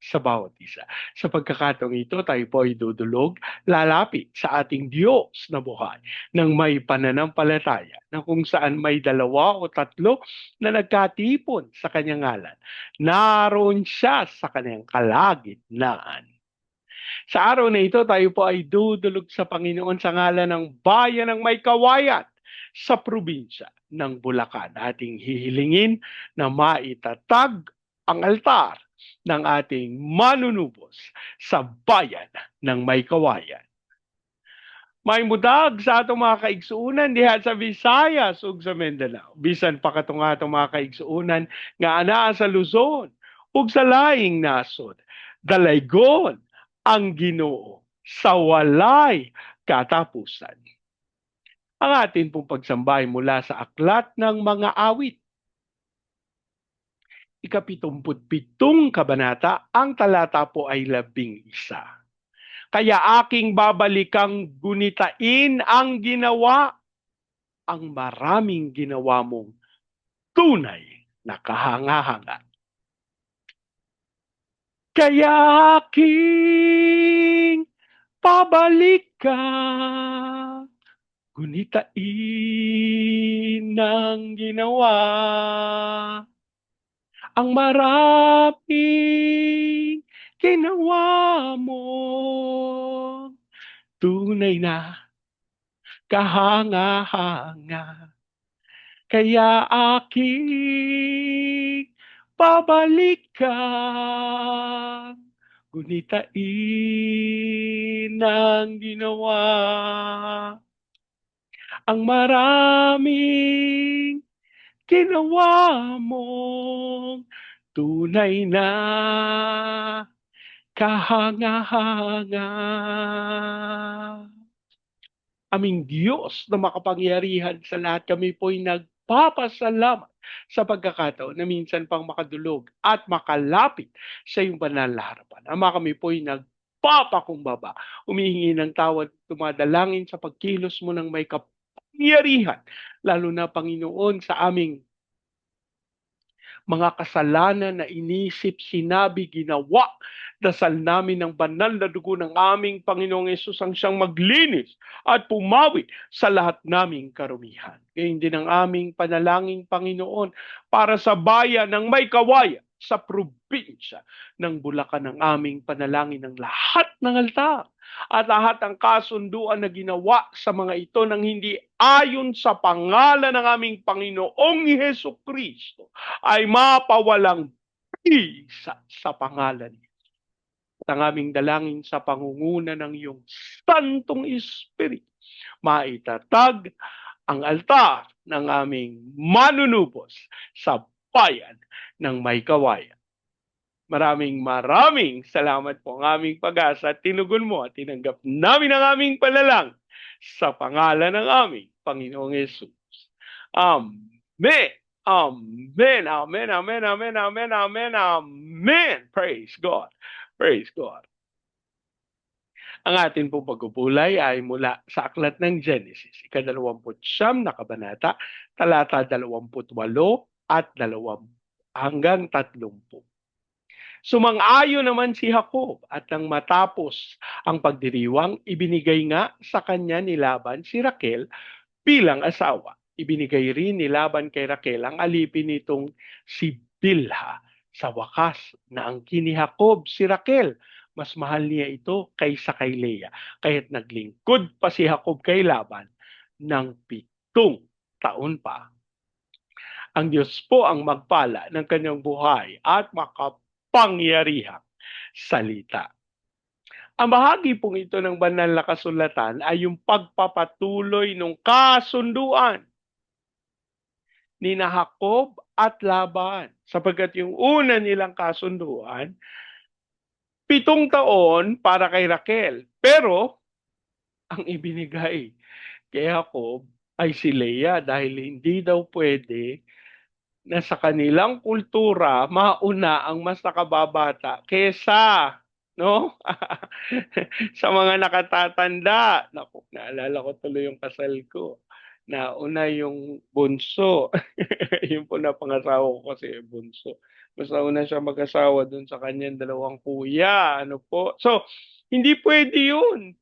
sa bawat isa. Sa pagkakataong ito, tayo po ay dudulog, lalapit sa ating Diyos na buhay ng may pananampalataya na kung saan may dalawa o tatlo na nagkatipon sa kanyang ngalan. Naroon siya sa kanyang kalagitnaan. Sa araw na ito, tayo po ay dudulog sa Panginoon sa ngalan ng bayan ng may kawayan sa probinsya ng Bulacan. Ating hihilingin na maitatag ang altar ng ating manunubos sa bayan ng may kawayan. May mudag sa atong mga kaigsuunan diha sa Visayas ug sa Mindanao. Bisan pa katong atong mga kaigsuunan nga anaa sa Luzon ug sa laing nasod. Dalaygon ang Ginoo sa walay katapusan. Ang atin pong pagsambay mula sa aklat ng mga awit ikapitumputpitong kabanata, ang talata po ay labing isa. Kaya aking babalikang gunitain ang ginawa, ang maraming ginawa mong tunay na kahanga-hanga. Kaya aking pabalikan, gunitain ang ginawa, ang maraming ginawa mo. Tunay na kahanga-hanga. Kaya aking babalikan. Gunitain ang ginawa. Ang maraming ginawa mong tunay na kahanga-hanga. Aming Diyos na makapangyarihan sa lahat, kami po'y nagpapasalamat sa pagkakataon na minsan pang makadulog at makalapit sa iyong banal na harapan. Ama kami po'y nagpapakumbaba, humihingi ng tawad, tumadalangin sa pagkilos mo ng may kapangyarihan, lalo na Panginoon sa aming mga kasalanan na inisip, sinabi, ginawa. Dasal namin ng banal na dugo ng aming Panginoong Yesus ang siyang maglinis at pumawi sa lahat naming karumihan. Gayun din ang aming panalangin, Panginoon, para sa bayan ng may kawaya sa probinsya ng Bulacan ng aming panalangin ng lahat ng altar at lahat ng kasunduan na ginawa sa mga ito nang hindi ayon sa pangalan ng aming Panginoong Heso Kristo ay mapawalang bisa sa pangalan niya. At ang aming dalangin sa pangunguna ng iyong Santong Espiritu, maitatag ang altar ng aming manunubos sa bayan ng may kawayan. Maraming maraming salamat po ang aming pag-asa at tinugon mo at tinanggap namin ang aming palalang sa pangalan ng aming Panginoong Yesus. Amen. Amen. Amen. Amen. Amen. Amen. Amen. Amen. Praise God. Praise God. Ang atin pong pagpupulay ay mula sa aklat ng Genesis, ikadalawamput siyam na kabanata, talata dalawamput-walo at dalawam hanggang tatlumpu. Sumang-ayo naman si Jacob at nang matapos ang pagdiriwang, ibinigay nga sa kanya ni Laban si Raquel bilang asawa. Ibinigay rin ni Laban kay Raquel ang alipin nitong si Bilha. Sa wakas na ang kini Jacob si Raquel, mas mahal niya ito kaysa kay Leah. Kaya't naglingkod pa si Jacob kay Laban ng pitong taon pa. Ang Diyos po ang magpala ng kanyang buhay at makapangyarihang salita. Ang bahagi pong ito ng banal na kasulatan ay yung pagpapatuloy ng kasunduan ni Jacob at Laban. Sapagkat yung una nilang kasunduan, pitong taon para kay Raquel. Pero, ang ibinigay kay Jacob ay si Leah dahil hindi daw pwede na sa kanilang kultura mauna ang mas nakababata kesa no? sa mga nakatatanda. Naku, naalala ko tuloy yung kasal ko. Nauna yung bunso. yung po na pangasawa ko kasi bunso. Mas nauna siya mag-asawa dun sa kanyang dalawang kuya. Ano po? So, hindi pwede yun.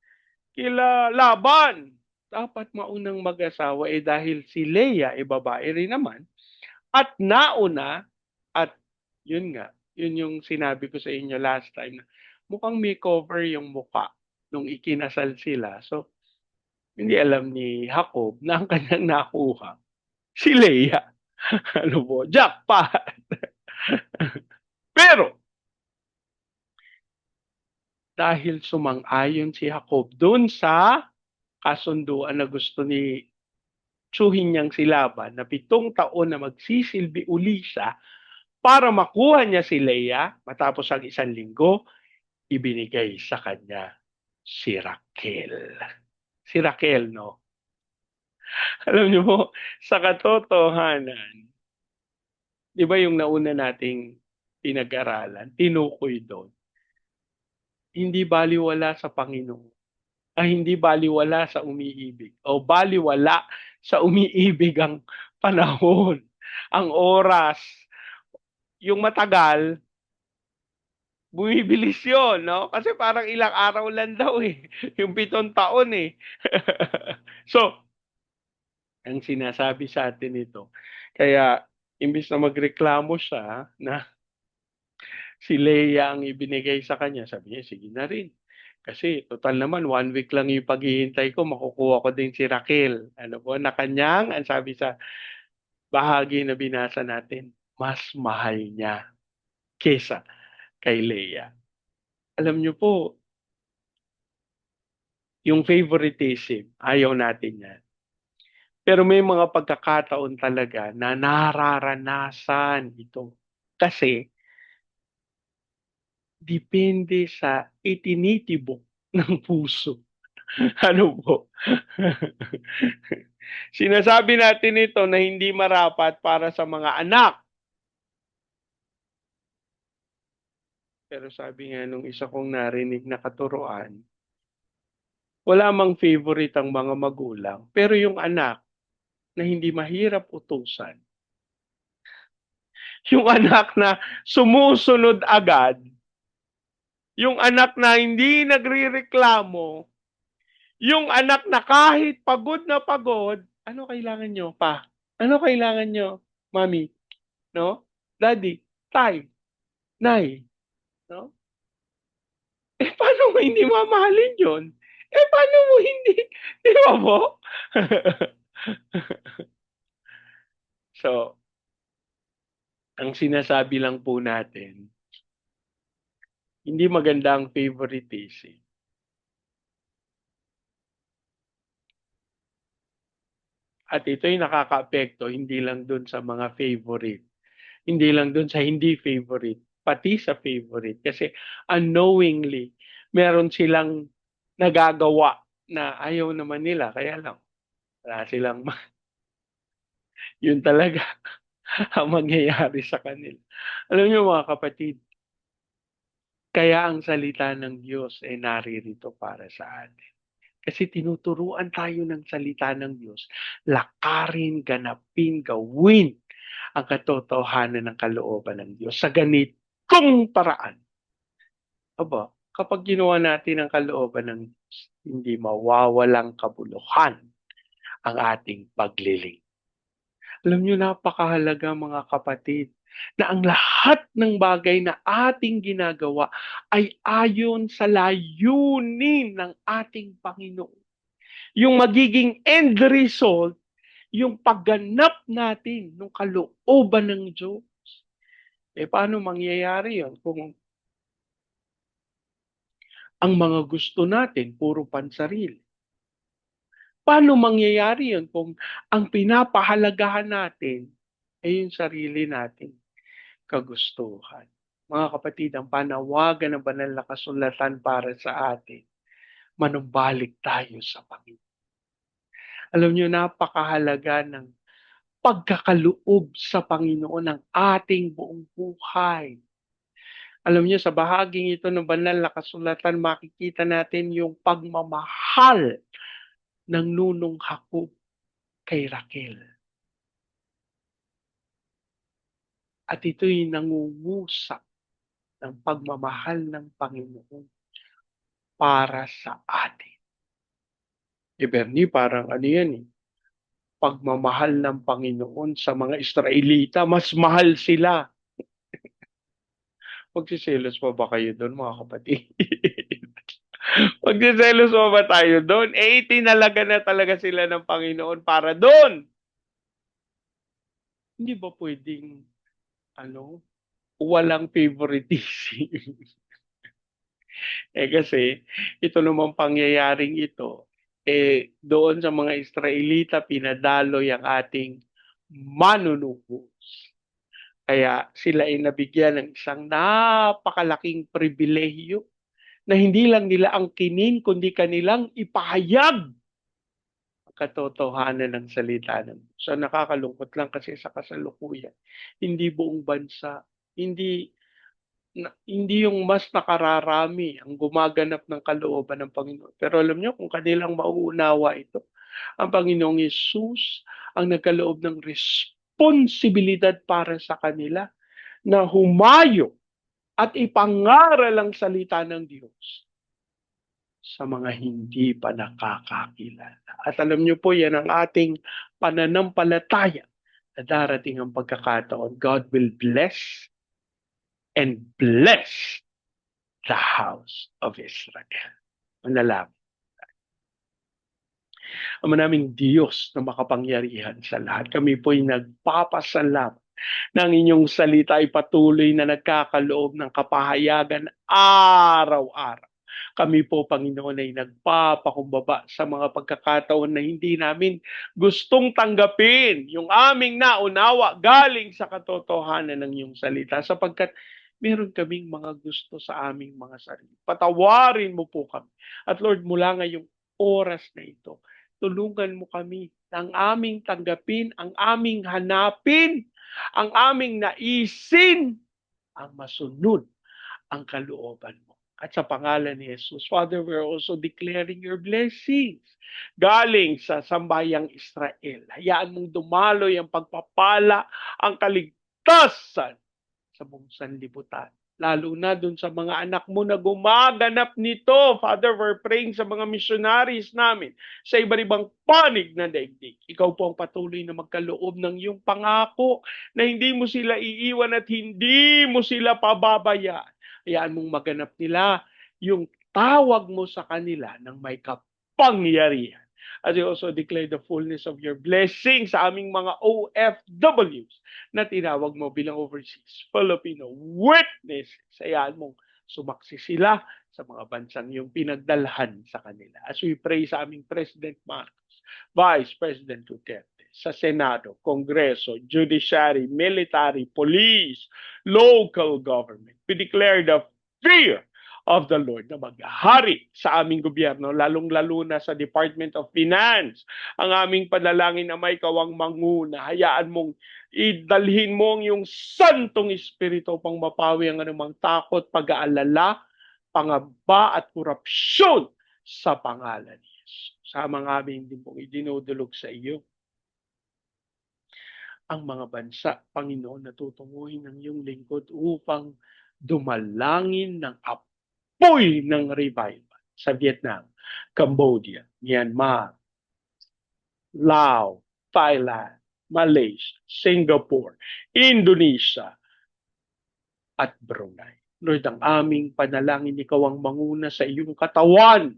Kila laban. Dapat maunang mag-asawa eh dahil si Leia eh babae rin naman. At nauna at yun nga, yun yung sinabi ko sa inyo last time na mukhang may cover yung muka nung ikinasal sila. So, hindi alam ni Jacob na ang kanyang nakuha si Leia. ano po? Jackpot! Pero, dahil sumang-ayon si Jacob doon sa kasunduan na gusto ni tsuhin niyang si Laban na pitong taon na magsisilbi uli siya para makuha niya si Leia matapos ang isang linggo, ibinigay sa kanya si Raquel. Si Raquel, no? Alam niyo po, sa katotohanan, di ba yung nauna nating pinag-aralan, tinukoy doon, hindi baliwala sa Panginoon. Ay hindi baliwala sa umiibig. O baliwala sa umiibig ang panahon, ang oras. Yung matagal, bumibilis yun, no? Kasi parang ilang araw lang daw eh. Yung pitong taon eh. so, ang sinasabi sa atin ito. Kaya, imbis na magreklamo siya na si Leia ang ibinigay sa kanya, sabi niya, sige na rin. Kasi total naman, one week lang yung paghihintay ko, makukuha ko din si Raquel. Ano po, na kanyang, ang sabi sa bahagi na binasa natin, mas mahal niya kesa kay Leia. Alam niyo po, yung favoritism, ayaw natin yan. Pero may mga pagkakataon talaga na nararanasan ito. Kasi, depende sa itinitibok ng puso. ano po? Sinasabi natin ito na hindi marapat para sa mga anak. Pero sabi nga nung isa kong narinig na katuruan, wala mang favorite ang mga magulang, pero yung anak na hindi mahirap utusan, yung anak na sumusunod agad, yung anak na hindi nagrireklamo, yung anak na kahit pagod na pagod, ano kailangan nyo pa? Ano kailangan nyo, mami? No? Daddy? Tay? Nay? No? Eh, paano mo hindi mamahalin yun? Eh, paano mo hindi? Di ba po? so, ang sinasabi lang po natin, hindi maganda ang favoritism. At ito'y nakaka-apekto hindi lang dun sa mga favorite, hindi lang dun sa hindi favorite, pati sa favorite. Kasi unknowingly, meron silang nagagawa na ayaw naman nila. Kaya lang, wala silang yun talaga ang mangyayari sa kanila. Alam niyo mga kapatid, kaya ang salita ng Diyos ay naririto para sa atin. Kasi tinuturuan tayo ng salita ng Diyos, lakarin, ganapin, gawin ang katotohanan ng kalooban ng Diyos sa ganitong paraan. Aba, kapag ginawa natin ang kalooban ng Diyos, hindi mawawalang kabuluhan ang ating pagliling. Alam niyo, napakahalaga mga kapatid na ang lahat ng bagay na ating ginagawa ay ayon sa layunin ng ating Panginoon. Yung magiging end result, yung pagganap natin ng kalooban ng Diyos. Eh, paano mangyayari yan kung ang mga gusto natin puro pansarili? Paano mangyayari yun kung ang pinapahalagahan natin ay yung sarili natin? kagustuhan. Mga kapatid, ang panawagan ng banal na kasulatan para sa atin, manumbalik tayo sa Panginoon. Alam niyo, napakahalaga ng pagkakaloob sa Panginoon ng ating buong buhay. Alam niyo, sa bahaging ito ng banal na kasulatan, makikita natin yung pagmamahal ng nunong Hakob kay Raquel. At ito'y nangungusap ng pagmamahal ng Panginoon para sa atin. E Bernie, parang ano yan eh, pagmamahal ng Panginoon sa mga Israelita, mas mahal sila. Magsiselos pa ba kayo doon mga kapatid? Magsiselos pa ba tayo doon? Eh, itinalaga na talaga sila ng Panginoon para doon. Hindi ba pwedeng, ano, walang favoritism? eh kasi, ito namang pangyayaring ito, eh doon sa mga Israelita pinadaloy ang ating manunubos. Kaya sila ay nabigyan ng isang napakalaking pribilehiyo na hindi lang nila ang kinin kundi kanilang ipahayag katotohanan ng salita ng. So nakakalungkot lang kasi sa kasalukuyan, hindi buong bansa, hindi na, hindi yung mas nakararami ang gumaganap ng kalooban ng Panginoon. Pero alam niyo kung kanilang mauunawa ito, ang Panginoong Yesus ang nagkaloob ng responsibilidad para sa kanila na humayo at ipangaral ang salita ng Diyos sa mga hindi pa nakakakilala. At alam niyo po, yan ang ating pananampalataya na darating ang pagkakataon. God will bless and bless the house of Israel. Manalangin. Ama naming Diyos na makapangyarihan sa lahat. Kami po'y nagpapasalamat ng inyong salita ay patuloy na nagkakaloob ng kapahayagan araw-araw. Kami po, Panginoon, ay nagpapakumbaba sa mga pagkakataon na hindi namin gustong tanggapin yung aming naunawa galing sa katotohanan ng iyong salita sapagkat meron kaming mga gusto sa aming mga sarili. Patawarin mo po kami. At Lord, mula ngayong oras na ito, tulungan mo kami ng aming tanggapin, ang aming hanapin, ang aming naisin, ang masunod ang kalooban mo. At sa pangalan ni Jesus, Father, we're also declaring your blessings galing sa sambayang Israel. Hayaan mong dumaloy ang pagpapala, ang kaligtasan sa buong sanlibutan. Lalo na dun sa mga anak mo na gumaganap nito. Father, we're praying sa mga missionaries namin sa iba't ibang panig na daigdig. Ikaw po ang patuloy na magkaloob ng iyong pangako na hindi mo sila iiwan at hindi mo sila pababayaan. Hayaan mong maganap nila yung tawag mo sa kanila ng may kapangyarihan as we also declare the fullness of your blessing sa aming mga OFWs na tinawag mo bilang overseas Filipino witnesses. Hayaan mong sumaksi sila sa mga bansang yung pinagdalhan sa kanila. As we pray sa aming President Marcos, Vice President Duterte, sa Senado, Kongreso, Judiciary, Military, Police, local government, we declare the fear of the Lord na maghari sa aming gobyerno, lalong-lalo na sa Department of Finance. Ang aming panalangin na may kawang manguna, hayaan mong idalhin mo ang iyong santong espiritu pang mapawi ang anumang takot, pag-aalala, pangamba at korupsyon sa pangalan ni Jesus. Sa mga aming din pong idinudulog sa iyo ang mga bansa, Panginoon, na tutunguhin ng iyong lingkod upang dumalangin ng apo apoy ng revival sa Vietnam, Cambodia, Myanmar, Laos, Thailand, Malaysia, Singapore, Indonesia, at Brunei. Lord, ang aming panalangin, ikaw ang manguna sa iyong katawan.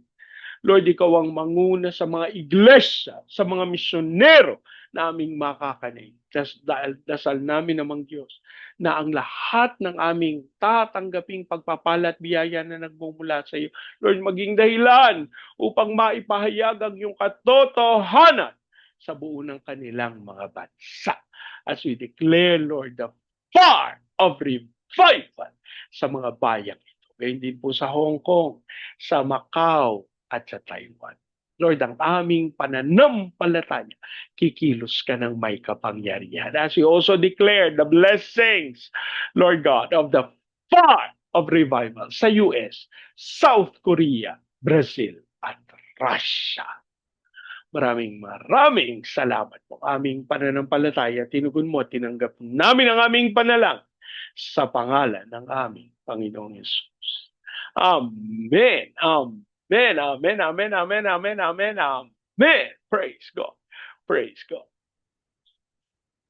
Lord, ikaw ang manguna sa mga iglesia, sa mga misyonero na aming makakanay. Das, dahil dasal namin namang Diyos na ang lahat ng aming tatanggaping pagpapala at biyaya na nagmumula sa iyo, Lord, maging dahilan upang maipahayag ang iyong katotohanan sa buo ng kanilang mga bansa. As we declare, Lord, the fire of revival sa mga bayang ito. Ngayon din po sa Hong Kong, sa Macau, at sa Taiwan. Lord, ang aming pananampalataya, kikilos ka ng may kapangyarihan. As we also declare the blessings, Lord God, of the fire of revival sa US, South Korea, Brazil, at Russia. Maraming maraming salamat po. Aming pananampalataya, tinugon mo, tinanggap namin ang aming panalang sa pangalan ng aming Panginoong Yesus. Amen. Amen. Amen. Amen. Amen. Amen. Amen. Amen. Praise God. Praise God.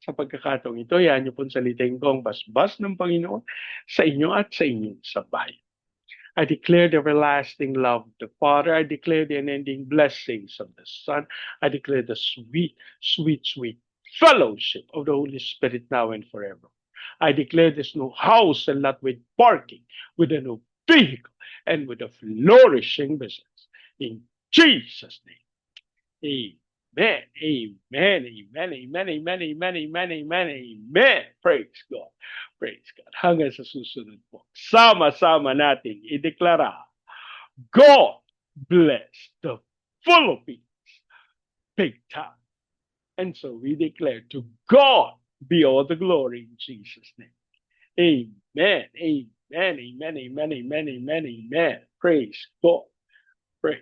Sa pagkakataong ito, yan niyo pong salitain ko ang basbas ng Panginoon sa inyo at sa inyong sabay. I declare the everlasting love of the Father. I declare the unending blessings of the Son. I declare the sweet, sweet, sweet fellowship of the Holy Spirit now and forever. I declare this new house and lot with parking, with a new vehicle, and with a flourishing business. In Jesus' name. Amen. Amen. Amen. Amen. Amen. Amen. Amen. Amen. Amen. Praise God. Praise God. Hanggang sa susunod po. Sama-sama nating ideklara, God bless the Philippines big time. And so we declare to God be all the glory in Jesus' name. Amen. Amen many, many, many, many, many men. Praise God. Praise